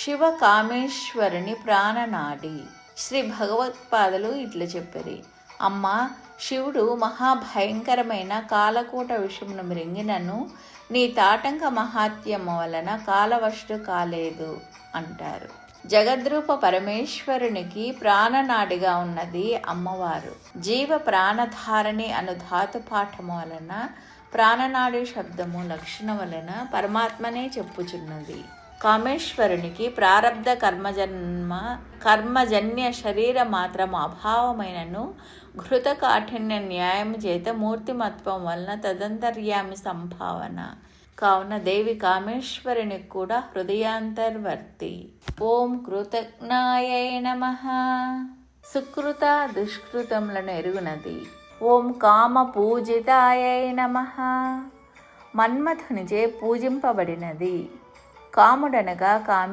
శివ కామేశ్వరుని ప్రాణనాడి శ్రీ భగవత్పాదలు ఇట్లా చెప్పారు. అమ్మ శివుడు మహాభయంకరమైన కాలకూట విషమును మృంగినను నీ తాటంక మహాత్యము వలన కాలవశుడు కాలేదు అంటారు. జగద్రూప పరమేశ్వరునికి ప్రాణనాడిగా ఉన్నది అమ్మవారు. జీవ ప్రాణధారణి అను ధాతు పాఠము వలన ప్రాణనాడి శబ్దము లక్షణం వలన పరమాత్మనే చెప్పుచున్నది. కామేశ్వరునికి ప్రారబ్ధ కర్మజన్మ కర్మజన్య శరీర మాత్రం అభావమైనను ఘృత కాఠిన్య న్యాయం చేత మూర్తిమత్వం వలన తదంతర్యామి సంభావన. కావున దేవి కామేశ్వరునికి కూడా హృదయాంతర్వర్తి. ఓం కృతజ్ఞాయ నమ. సుకృత దుష్కృతములను ఎరుగునది. ఓం కామ పూజితాయ నమ. మన్మథునిచే పూజింపబడినది. కాముడనగా కామి